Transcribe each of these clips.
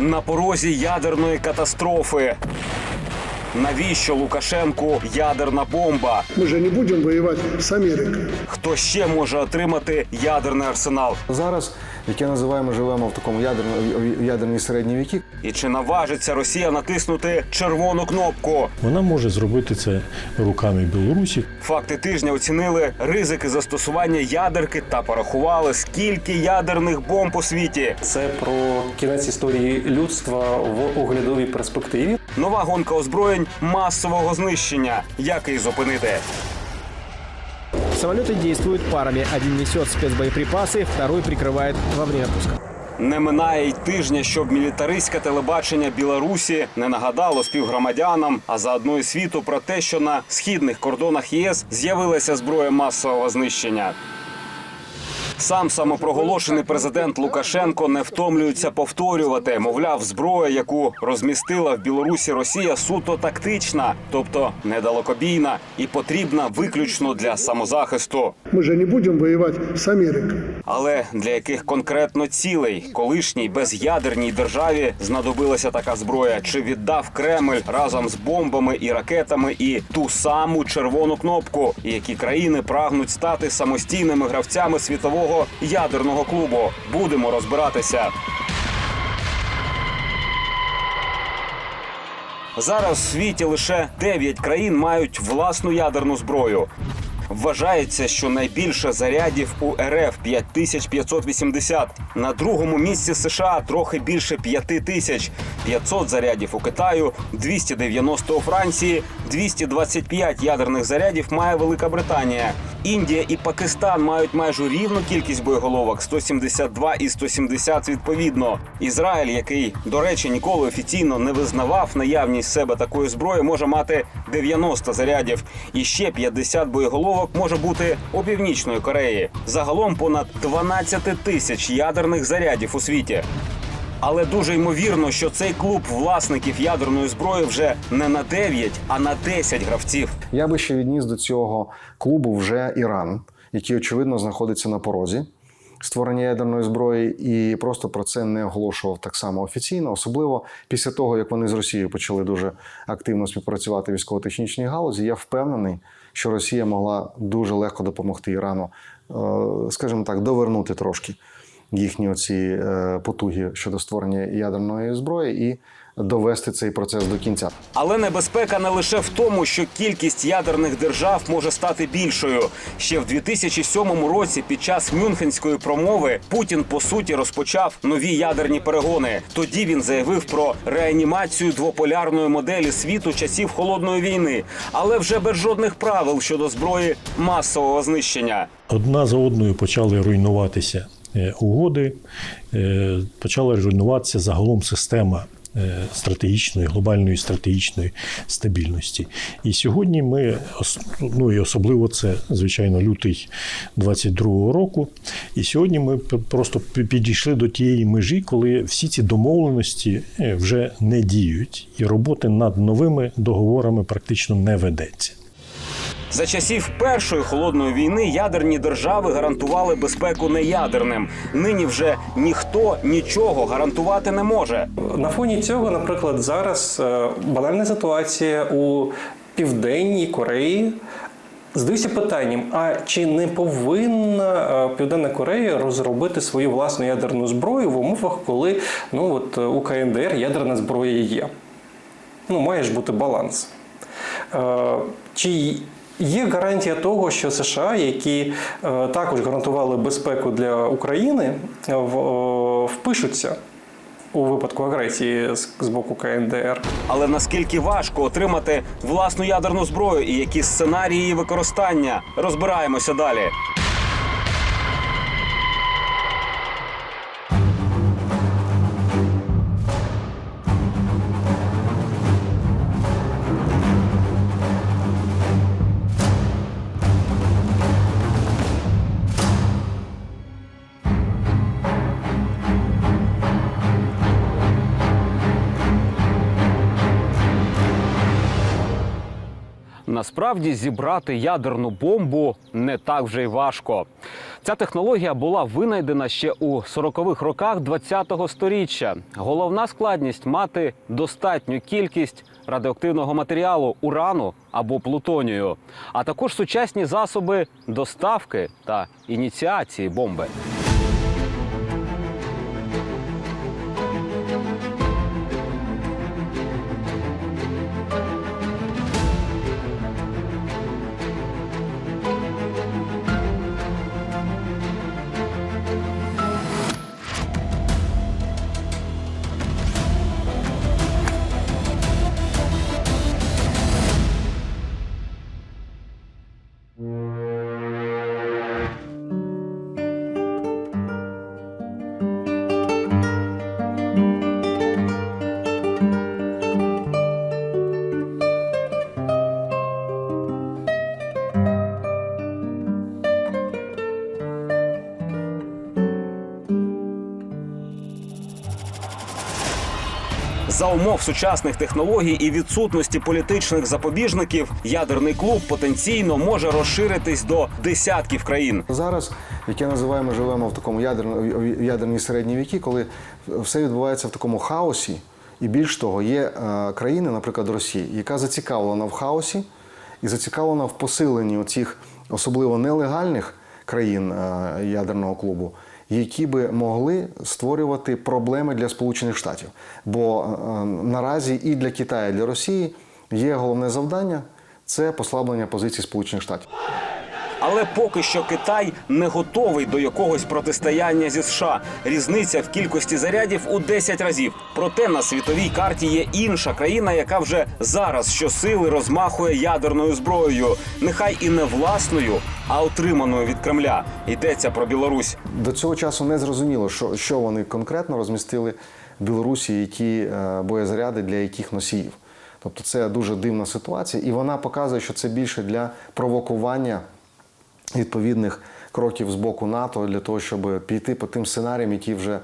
на порозі ядерної катастрофи. Навіщо Лукашенку ядерна бомба? Ми же не будем воювати з Америкою. Хто ще може отримати ядерний арсенал? Зараз, яке називаємо, живемо в такому ядерно- ядерній середні віки. І чи наважиться Росія натиснути червону кнопку? Вона може зробити це руками Білорусі. Факти тижня оцінили ризики застосування ядерки та порахували, скільки ядерних бомб у світі. Це про кінець історії людства в оглядовій перспективі. Нова гонка озброєнь масового знищення. Як її зупинити? Самолеты действуют парами. Один несет спецбоеприпасы, второй прикрывает во время пуска. Не минає й тижня, щоб мілітаристське телебачення Білорусі не нагадало співгромадянам, а заодно і світу про те, що на східних кордонах ЄС з'явилася зброя масового знищення. Сам самопроголошений президент Лукашенко не втомлюється повторювати. Мовляв, зброя, яку розмістила в Білорусі Росія, суто тактична, тобто недалекобійна і потрібна виключно для самозахисту. Мы же не будем воевать с Америкой. Але для яких конкретно цілей колишній без'ядерній державі знадобилася така зброя? Чи віддав Кремль разом з бомбами і ракетами і ту саму червону кнопку? Які країни прагнуть стати самостійними гравцями світового ядерного клубу? Будемо розбиратися. Зараз в світі лише 9 країн мають власну ядерну зброю. Вважається, що найбільше зарядів у РФ 5580. На другому місці США трохи більше 5000. 500 зарядів у Китаю, 290 у Франції, 225 ядерних зарядів має Велика Британія. Індія і Пакистан мають майже рівну кількість боєголовок 172 і 170 відповідно. Ізраїль, який, до речі, ніколи офіційно не визнавав наявність себе такої зброї, може мати 90 зарядів. І ще 50 боєголовок може бути у північної Кореї. Загалом понад 12 тисяч ядерних зарядів у світі. Але дуже ймовірно, що цей клуб власників ядерної зброї вже не на 9, а на 10 гравців. Я би ще відніс до цього клубу вже Іран, який очевидно знаходиться на порозі створення ядерної зброї, і просто про це не оголошував так само офіційно, особливо після того, як вони з Росією почали дуже активно співпрацювати в військово-технічній галузі. Я впевнений, що Росія могла дуже легко допомогти Ірану, е, скажімо так, довернути трошки їхні оці е, потуги щодо створення ядерної зброї і довести цей процес до кінця. Але небезпека не лише в тому, що кількість ядерних держав може стати більшою. Ще в 2007 році, під час Мюнхенської промови, Путін по суті розпочав нові ядерні перегони. Тоді він заявив про реанімацію двополярної моделі світу часів холодної війни, але вже без жодних правил щодо зброї масового знищення. Одна за одною почали руйнуватися угоди, е, почала руйнуватися загалом система. е, Стратегічної, глобальної стратегічної стабільності. І сьогодні ми, ну і особливо це, звичайно, лютий 22-го року. І сьогодні ми просто підійшли до тієї межі, коли всі ці домовленості е, вже не діють, і роботи над новими договорами практично не ведеться. За часів першої холодної війни ядерні держави гарантували безпеку неядерним. Нині вже ніхто нічого гарантувати не може. На фоні цього, наприклад, зараз е, банальна ситуація у Південній Кореї. Здаюся питанням: а чи не повинна е, Південна Корея розробити свою власну ядерну зброю в умовах, коли ну от е, у КНДР ядерна зброя є? Ну, має ж бути баланс. Чи є гарантія того, що США, які е, також гарантували безпеку для України, е, е, впишуться у випадку агресії з боку КНДР? Але наскільки важко отримати власну ядерну зброю і які сценарії її використання? Розбираємося далі. Насправді зібрати ядерну бомбу не так вже й важко. Ця технологія була винайдена ще у 40-х роках 20-го сторіччя. Головна складність мати достатню кількість радіоактивного матеріалу урану або плутонію, а також сучасні засоби доставки та ініціації бомби. За умов сучасних технологій і відсутності політичних запобіжників, ядерний клуб потенційно може розширитись до десятків країн. Зараз, як я називаю, ми живемо в такому ядерно- в ядерній середні віки, коли все відбувається в такому хаосі, і більш того, є е, країни, наприклад, Росія, яка зацікавлена в хаосі і зацікавлена в посиленні оцих особливо нелегальних країн е, ядерного клубу. Які би могли створювати проблеми для Сполучених Штатів, бо е, наразі і для Китаю, і для Росії є головне завдання це послаблення позицій Сполучених Штатів. Але поки що Китай не готовий до якогось протистояння зі США. Різниця в кількості зарядів у 10 разів. Проте на світовій карті є інша країна, яка вже зараз щосили розмахує ядерною зброєю. Нехай і не власною, а отриманою від Кремля. Йдеться про Білорусь. До цього часу не зрозуміло, що, що вони конкретно розмістили в Білорусі, які е, боєзаряди для яких носіїв. Тобто це дуже дивна ситуація, і вона показує, що це більше для провокування відповідних кроків з боку НАТО для того, щоб піти по тим сценаріям, які вже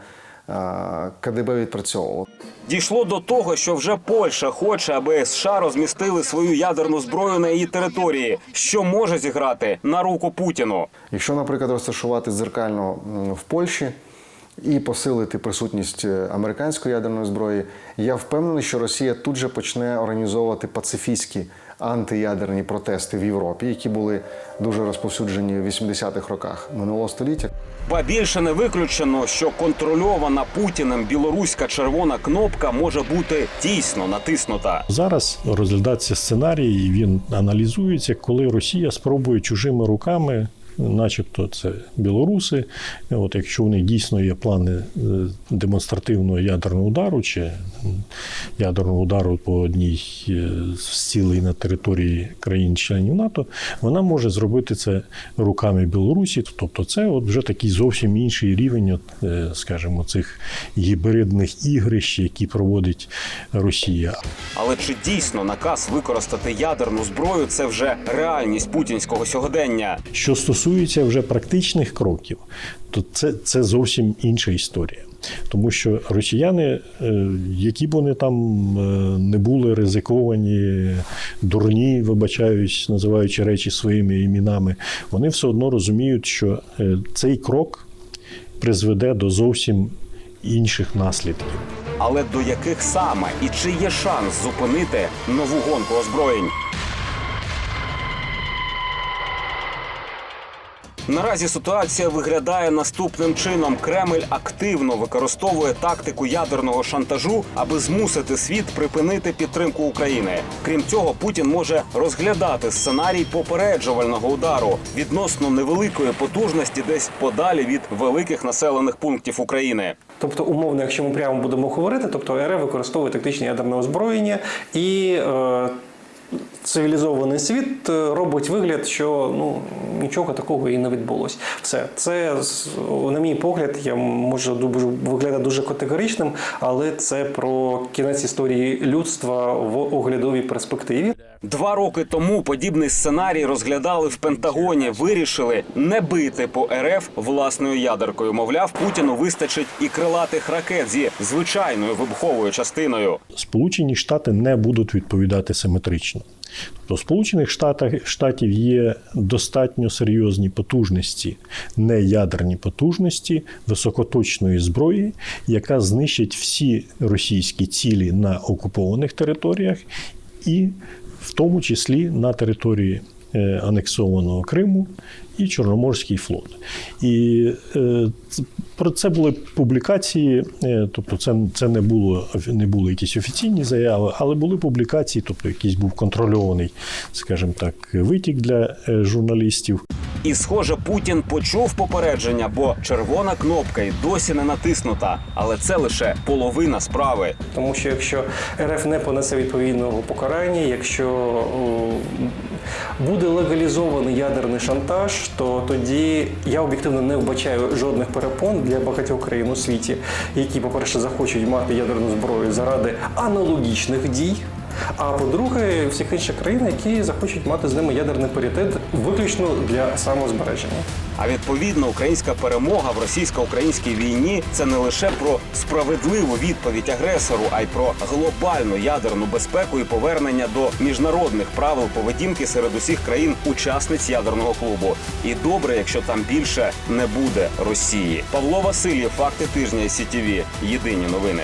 е, КДБ відпрацьовувало. Дійшло до того, що вже Польща хоче, аби США розмістили свою ядерну зброю на її території, що може зіграти на руку Путіну. Якщо, наприклад, розташувати дзеркально в Польщі і посилити присутність е, американської ядерної зброї, я впевнений, що Росія тут же почне організовувати пацифістські антиядерні протести в Європі, які були дуже розповсюджені в 80-х роках минулого століття. Ба більше не виключено, що контрольована Путіним білоруська червона кнопка може бути дійсно натиснута. Зараз розглядається сценарій, і він аналізується, коли Росія спробує чужими руками, начебто це білоруси. От якщо у них дійсно є плани е, демонстративного ядерного удару чи ядерного удару по одній е, з цілей на території країн-членів НАТО, вона може зробити це руками Білорусі. Тобто, це от вже такий зовсім інший рівень, от, е, скажімо, цих гібридних ігрищ, які проводить Росія. Але чи дійсно наказ використати ядерну зброю це вже реальність путінського сьогодення? Що стосується вже практичних кроків, то це, це зовсім інша історія. Тому що росіяни, е, які б вони там е, не були ризиковані, дурні, вибачаюсь, називаючи речі своїми іменами, вони все одно розуміють, що е, цей крок призведе до зовсім інших наслідків. Але до яких саме і чи є шанс зупинити нову гонку озброєнь? Наразі ситуація виглядає наступним чином: Кремль активно використовує тактику ядерного шантажу, аби змусити світ припинити підтримку України. Крім цього, Путін може розглядати сценарій попереджувального удару відносно невеликої потужності, десь подалі від великих населених пунктів України. Тобто, умовно, якщо ми прямо будемо говорити, тобто РФ використовує тактичне ядерне озброєння і е, цивілізований світ е, робить вигляд, що ну нічого такого і не відбулося. Все це на мій погляд, я можу дуже виглядати дуже категоричним, але це про кінець історії людства в оглядовій перспективі. Два роки тому подібний сценарій розглядали в Пентагоні. Вирішили не бити по РФ власною ядеркою. Мовляв, Путіну вистачить і крилатих ракет зі звичайною вибуховою частиною. Сполучені Штати не будуть відповідати симетрично. Тобто, в Сполучених Штатах Штатів є достатньо серйозні потужності, не ядерні потужності високоточної зброї, яка знищить всі російські цілі на окупованих територіях, і в тому числі на території анексованого Криму і Чорноморський флот. І е, про це були публікації, е, тобто це, це не було не були якісь офіційні заяви, але були публікації, тобто якийсь був контрольований, скажімо так, витік для е, журналістів. І, схоже, Путін почув попередження, бо червона кнопка й досі не натиснута. Але це лише половина справи. Тому що якщо РФ не понесе відповідного покарання, якщо буде легалізований ядерний шантаж, то тоді я об'єктивно не вбачаю жодних перепон для багатьох країн у світі, які, по-перше, захочуть мати ядерну зброю заради аналогічних дій. А по-друге, всіх інших країн, які захочуть мати з ними ядерний паритет виключно для самозбереження. А відповідно, українська перемога в російсько-українській війні це не лише про справедливу відповідь агресору, а й про глобальну ядерну безпеку і повернення до міжнародних правил поведінки серед усіх країн-учасниць ядерного клубу. І добре, якщо там більше не буде Росії. Павло Васильєв, факти тижня СІТІВІ. Єдині новини.